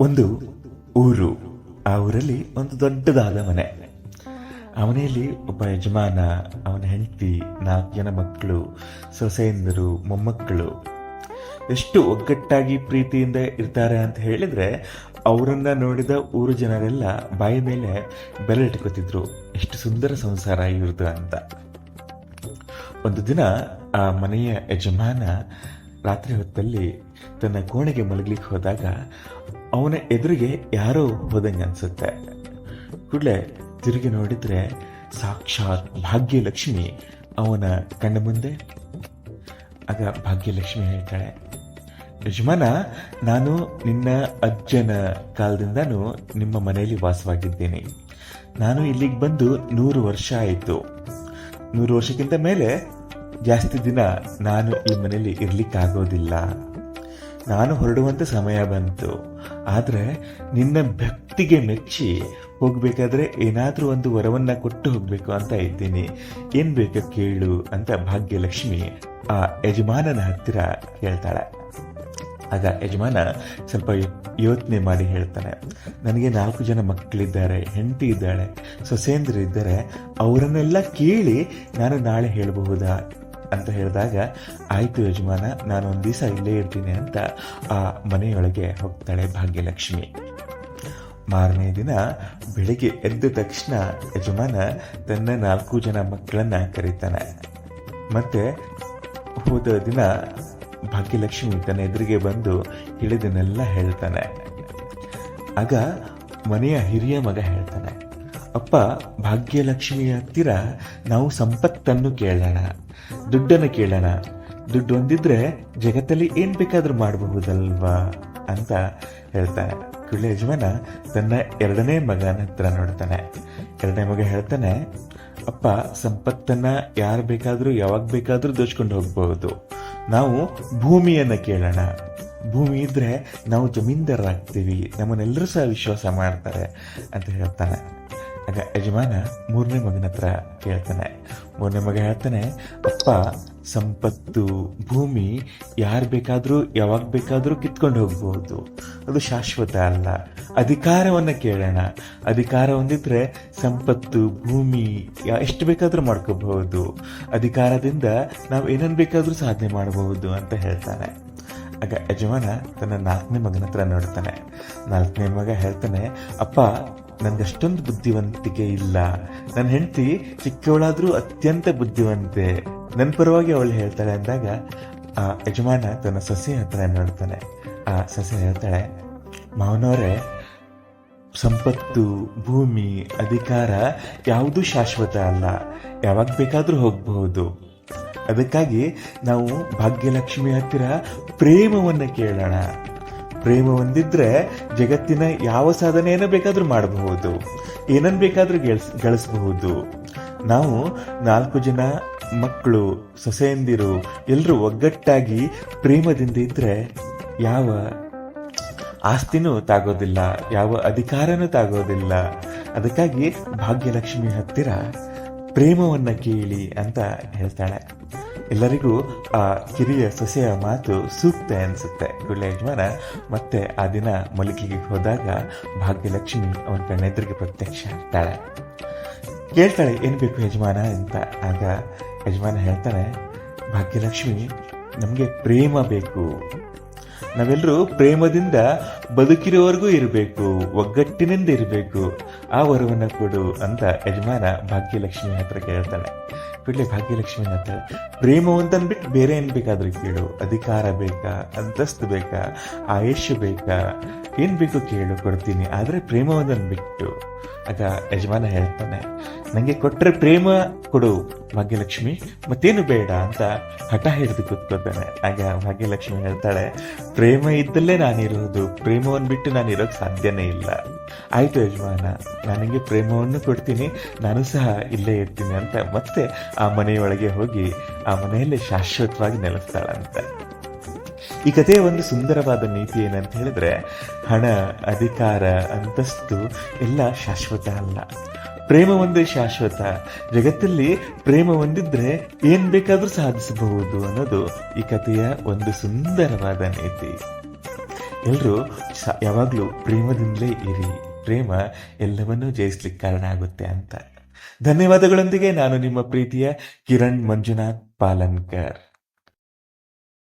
ಒಂದು ಊರು. ಆ ಊರಲ್ಲಿ ಒಂದು ದೊಡ್ಡದಾದ ಮನೆ. ಆ ಮನೆಯಲ್ಲಿ ಒಬ್ಬ ಯಜಮಾನ, ಅವನ ಹೆಂಡತಿ, ನಾಲ್ಕು ಜನ ಮಕ್ಕಳು ಸೊಸೆಯಂದರು ಮೊಮ್ಮಕ್ಕಳು. ಎಷ್ಟು ಒಗ್ಗಟ್ಟಾಗಿ ಪ್ರೀತಿಯಿಂದ ಇರ್ತಾರೆ ಅಂತ ಹೇಳಿದ್ರೆ, ಅವರನ್ನ ನೋಡಿದ ಊರು ಜನರೆಲ್ಲ ಬಾಯಿ ಮೇಲೆ ಬೆಲೆ ಇಟ್ಕೋತಿದ್ರು ಎಷ್ಟು ಸುಂದರ ಸಂಸಾರ ಇವ್ರದ್ದು ಅಂತ. ಒಂದು ದಿನ ಆ ಮನೆಯ ಯಜಮಾನ ರಾತ್ರಿ ಹೊತ್ತಲ್ಲಿ ತನ್ನ ಕೋಣೆಗೆ ಮಲಗಲಿಕ್ಕೆ ಹೋದಾಗ ಅವನ ಎದುರಿಗೆ ಯಾರೋ ಹೋದಂಗೆ ಅನ್ಸುತ್ತೆ. ಕೂಡಲೇ ತಿರುಗಿ ನೋಡಿದ್ರೆ ಸಾಕ್ಷಾತ್ ಭಾಗ್ಯಲಕ್ಷ್ಮಿ ಅವನ ಕಣ್ಣ ಮುಂದೆ. ಆಗ ಭಾಗ್ಯಲಕ್ಷ್ಮಿ ಹೇಳ್ತಾಳೆ, ಯಜಮಾನ, ನಾನು ನಿನ್ನ ಅಜ್ಜನ ಕಾಲದಿಂದನೂ ನಿಮ್ಮ ಮನೆಯಲ್ಲಿ ವಾಸವಾಗಿದ್ದೇನೆ. ನಾನು ಇಲ್ಲಿಗೆ ಬಂದು ನೂರು ವರ್ಷ ಆಯಿತು. ನೂರು ವರ್ಷಕ್ಕಿಂತ ಮೇಲೆ ಜಾಸ್ತಿ ದಿನ ನಾನು ಈ ಮನೆಯಲ್ಲಿ ಇರ್ಲಿಕ್ಕಾಗೋದಿಲ್ಲ. ನಾನು ಹೊರಡುವಂತ ಸಮಯ ಬಂತು. ಆದ್ರೆ ನಿನ್ನ ಭಕ್ತಿಗೆ ಮೆಚ್ಚಿ ಹೋಗ್ಬೇಕಾದ್ರೆ ಏನಾದ್ರೂ ಒಂದು ವರವನ್ನ ಕೊಟ್ಟು ಹೋಗಬೇಕು ಅಂತ ಇದ್ದೀನಿ. ಏನ್ ಬೇಕು ಕೇಳು ಅಂತ ಭಾಗ್ಯಲಕ್ಷ್ಮಿ ಆ ಯಜಮಾನನ ಹತ್ತಿರ ಹೇಳ್ತಾಳೆ. ಆಗ ಯಜಮಾನ ಸ್ವಲ್ಪ ಯೋಚನೆ ಮಾಡಿ ಹೇಳ್ತಾನೆ, ನನಗೆ ನಾಲ್ಕು ಜನ ಮಕ್ಕಳಿದ್ದಾರೆ, ಹೆಂಡತಿ ಇದ್ದಾಳೆ ಸೊಸೇಂದ್ರ ಇದ್ದಾರೆ, ಅವರನ್ನೆಲ್ಲ ಕೇಳಿ ನಾನು ನಾಳೆ ಹೇಳಬಹುದಾ? ಅಂತ ಹೇಳಿದಾಗ, ಆಯಿತು ಯಜಮಾನ ನಾನು ಒಂದು ದಿವಸ ಇಲ್ಲೇ ಇರ್ತೀನಿ ಅಂತ ಆ ಮನೆಯೊಳಗೆ ಹೋಗ್ತಾಳೆ ಭಾಗ್ಯಲಕ್ಷ್ಮಿ. ಮಾರನೇ ದಿನ ಬೆಳಿಗ್ಗೆ ಎದ್ದ ತಕ್ಷಣ ಯಜಮಾನ ತನ್ನ ನಾಲ್ಕು ಜನ ಮಕ್ಕಳನ್ನ ಕರೀತಾನೆ. ಮತ್ತೆ ಹೋದ ದಿನ ಭಾಗ್ಯಲಕ್ಷ್ಮಿ ತನ್ನ ಎದುರಿಗೆ ಬಂದು ಹೇಳಿದನ್ನೆಲ್ಲ ಹೇಳ್ತಾನೆ. ಆಗ ಮನೆಯ ಹಿರಿಯ ಮಗ ಹೇಳ್ತಾನೆ ಅಪ್ಪ, ಭಾಗ್ಯಲಕ್ಷ್ಮಿಯ ಹತ್ತಿರ ನಾವು ಸಂಪತ್ತನ್ನು ಕೇಳೋಣ, ದುಡ್ಡನ್ನು ಕೇಳೋಣ. ದುಡ್ಡು ಹೊಂದಿದ್ರೆ ಜಗತ್ತಲ್ಲಿ ಏನ್ ಬೇಕಾದ್ರೂ ಮಾಡಬಹುದಲ್ವಾ? ಅಂತ ಹೇಳ್ತಾನೆ. ಕುಳ್ಳ ಯಜಮಾನ ತನ್ನ ಎರಡನೇ ಮಗನ ಹತ್ರ ನೋಡ್ತಾನೆ. ಎರಡನೇ ಮಗ ಹೇಳ್ತಾನೆ, ಅಪ್ಪ, ಸಂಪತ್ತನ್ನ ಯಾರು ಬೇಕಾದ್ರೂ, ಯಾವಾಗ ಬೇಕಾದ್ರೂ ದೋಚ್ಕೊಂಡು ಹೋಗ್ಬಹುದು. ನಾವು ಭೂಮಿಯನ್ನ ಕೇಳೋಣ. ಭೂಮಿ ಇದ್ರೆ ನಾವು ಜಮೀನ್ದಾರರಾಗ್ತೀವಿ. ನಮ್ಮನ್ನೆಲ್ಲರೂ ಸಹ ವಿಶ್ವಾಸ ಮಾಡ್ತಾರೆ, ಅಂತ ಹೇಳ್ತಾನೆ. ಆಗ ಯಜಮಾನ ಮೂರನೇ ಮಗನ ಹತ್ರ ಕೇಳ್ತಾನೆ ಮೂರನೇ ಮಗ ಹೇಳ್ತಾನೆ, ಅಪ್ಪ, ಸಂಪತ್ತು, ಭೂಮಿ, ಯಾರು ಬೇಕಾದರೂ, ಯಾವಾಗ ಬೇಕಾದರೂ ಕಿತ್ಕೊಂಡು ಹೋಗ್ಬೋದು. ಅದು ಶಾಶ್ವತ ಅಲ್ಲ. ಅಧಿಕಾರವನ್ನು ಕೇಳೋಣ. ಅಧಿಕಾರ ಹೊಂದಿದ್ರೆ ಸಂಪತ್ತು, ಭೂಮಿ ಎಷ್ಟು ಬೇಕಾದರೂ ಮಾಡ್ಕೋಬಹುದು. ಅಧಿಕಾರದಿಂದ ನಾವು ಏನೇನು ಬೇಕಾದರೂ ಸಾಧನೆ ಮಾಡಬಹುದು ಅಂತ ಹೇಳ್ತಾನೆ. ಆಗ ಯಜಮಾನ ತನ್ನ ನಾಲ್ಕನೇ ಮಗನ ಹತ್ರ ನೋಡ್ತಾನೆ. ನಾಲ್ಕನೇ ಮಗ ಹೇಳ್ತಾನೆ, ಅಪ್ಪ ನನ್ಗಷ್ಟೊಂದು ಬುದ್ಧಿವಂತಿಕೆ ಇಲ್ಲ. ನನ್ನ ಹೆಂಡತಿ ಚಿಕ್ಕವಳಾದ್ರೂ ಅತ್ಯಂತ ಬುದ್ಧಿವಂತೆ. ನನ್ನ ಪರವಾಗಿ ಅವಳು ಹೇಳ್ತಾಳೆ ಅಂದಾಗ, ಆ, ಯಜಮಾನ ತನ್ನ ಸೊಸೆ ಹತ್ರ ನೋಡ್ತಾನೆ. ಆ, ಸೊಸೆ ಹೇಳ್ತಾಳೆ, ಮಾವನವರೇ, ಸಂಪತ್ತು, ಭೂಮಿ, ಅಧಿಕಾರ ಯಾವುದೂ ಶಾಶ್ವತ ಅಲ್ಲ. ಯಾವಾಗ ಬೇಕಾದರೂ ಹೋಗಬಹುದು. ಅದಕ್ಕಾಗಿ ನಾವು ಭಾಗ್ಯಲಕ್ಷ್ಮಿ ಹತ್ತಿರ ಪ್ರೇಮವನ್ನ ಕೇಳೋಣ. ಪ್ರೇಮ ಹೊಂದಿದ್ರೆ ಜಗತ್ತಿನ ಯಾವ ಸಾಧನೆಯನ್ನು ಬೇಕಾದ್ರೂ ಮಾಡಬಹುದು. ಏನನ್ನು ಬೇಕಾದ್ರೂ ಗಳಿಸ್ ಗಳಿಸಬಹುದು. ನಾವು ನಾಲ್ಕು ಜನ ಮಕ್ಕಳು, ಸೊಸೆಯಂದಿರು ಎಲ್ಲರೂ ಒಗ್ಗಟ್ಟಾಗಿ ಪ್ರೇಮದಿಂದ ಇದ್ರೆ ಯಾವ ಆಸ್ತಿನೂ ತಾಗೋದಿಲ್ಲ, ಯಾವ ಅಧಿಕಾರನೂ ತಾಗೋದಿಲ್ಲ. ಅದಕ್ಕಾಗಿ ಭಾಗ್ಯಲಕ್ಷ್ಮಿ ಹತ್ತಿರ ಪ್ರೇಮವನ್ನ ಕೇಳಿ ಅಂತ ಹೇಳ್ತಾಳೆ. ಎಲ್ಲರಿಗೂ ಆ ಕಿರಿಯ ಸೊಸೆಯ ಮಾತು ಸೂಕ್ತ ಅನಿಸುತ್ತೆ. ಗುಳ್ಳೆ ಯಜಮಾನ, ಮತ್ತೆ ಆ ದಿನ ಮಲಿಕೆಗೆ ಹೋದಾಗ ಭಾಗ್ಯಲಕ್ಷ್ಮಿ ಅವನ ಕಣ್ಣೆದುರಿಗೆ ಪ್ರತ್ಯಕ್ಷ ಆಗ್ತಾಳೆ. ಕೇಳ್ತಾಳೆ, ಏನು ಬೇಕು ಯಜಮಾನ? ಅಂತ. ಆಗ ಯಜಮಾನ ಹೇಳ್ತಾನೆ, ಭಾಗ್ಯಲಕ್ಷ್ಮಿ, ನಮಗೆ ಪ್ರೇಮ ಬೇಕು. ನಾವೆಲ್ಲರೂ ಪ್ರೇಮದಿಂದ ಬದುಕಿರೋವರೆಗೂ ಇರಬೇಕು, ಒಗ್ಗಟ್ಟಿನಿಂದ ಇರಬೇಕು. ಆ ವರವನ್ನ ಕೊಡು ಅಂತ ಯಜಮಾನ ಭಾಗ್ಯಲಕ್ಷ್ಮಿ ಹತ್ರ ಕೇಳ್ತಾನೆ. ಕೂಡಲೇ ಭಾಗ್ಯಲಕ್ಷ್ಮಿ ಅಂತ ಪ್ರೇಮ ಅಂತನ್ಬಿಟ್ಟು ಬೇರೆ ಏನು ಬೇಕಾದ್ರೂ ಕೇಳು. ಅಧಿಕಾರ ಬೇಕಾ? ಅಂತಸ್ತು ಬೇಕಾ? ಆಯುಷ್ಯ ಬೇಕಾ? ಏನು ಬೇಕು ಕೇಳು, ಕೊಡ್ತೀನಿ. ಆದರೆ ಪ್ರೇಮವನ್ನ ಬಿಟ್ಟು. ಆಗ ಯಜಮಾನ ಹೇಳ್ತಾನೆ ನನಗೆ ಕೊಟ್ಟರೆ ಪ್ರೇಮ ಕೊಡು ಭಾಗ್ಯಲಕ್ಷ್ಮಿ, ಮತ್ತೇನು ಬೇಡ ಅಂತ ಹಠ ಹಿಡಿದು ಕೂತ್ಕೋತಾನೆ ಆಗ ಭಾಗ್ಯಲಕ್ಷ್ಮಿ ಹೇಳ್ತಾಳೆ, ಪ್ರೇಮ ಇದ್ದಲ್ಲೇ ನಾನಿರೋದು. ಪ್ರೇಮವನ್ನು ಬಿಟ್ಟು ನಾನು ಇರೋಕೆ ಸಾಧ್ಯನೇ ಇಲ್ಲ. ಆಯಿತು ಯಜಮಾನ, ನನಗೆ ಪ್ರೇಮವನ್ನು ಕೊಡ್ತೀನಿ. ನಾನು ಸಹ ಇಲ್ಲೇ ಇರ್ತೀನಿ ಅಂತ ಮತ್ತೆ ಆ ಮನೆಯೊಳಗೆ ಹೋಗಿ ಆ ಮನೆಯಲ್ಲೇ ಶಾಶ್ವತವಾಗಿ ನೆಲೆಸ್ತಾಳಂತೆ. ಈ ಕಥೆಯ ಒಂದು ಸುಂದರವಾದ ನೀತಿ ಏನಂತ ಹೇಳಿದ್ರೆ, ಹಣ, ಅಧಿಕಾರ, ಅಂತಸ್ತು ಎಲ್ಲ ಶಾಶ್ವತ ಅಲ್ಲ. ಪ್ರೇಮ ಒಂದೇ ಶಾಶ್ವತ. ಜಗತ್ತಲ್ಲಿ ಪ್ರೇಮ ಹೊಂದಿದ್ರೆ ಏನ್ ಬೇಕಾದ್ರೂ ಸಾಧಿಸಬಹುದು ಅನ್ನೋದು ಈ ಕಥೆಯ ಒಂದು ಸುಂದರವಾದ ನೀತಿ. ಎಲ್ಲರೂ ಯಾವಾಗಲೂ ಪ್ರೇಮದಿಂದಲೇ ಇರಿ. ಪ್ರೇಮ ಎಲ್ಲವನ್ನೂ ಜಯಿಸ್ಲಿಕ್ಕೆ ಕಾರಣ ಆಗುತ್ತೆ ಅಂತ ಧನ್ಯವಾದಗಳೊಂದಿಗೆ ನಾನು ನಿಮ್ಮ ಪ್ರೀತಿಯ ಕಿರಣ್ ಮಂಜುನಾಥ್ ಪಾಲನ್ಕರ್.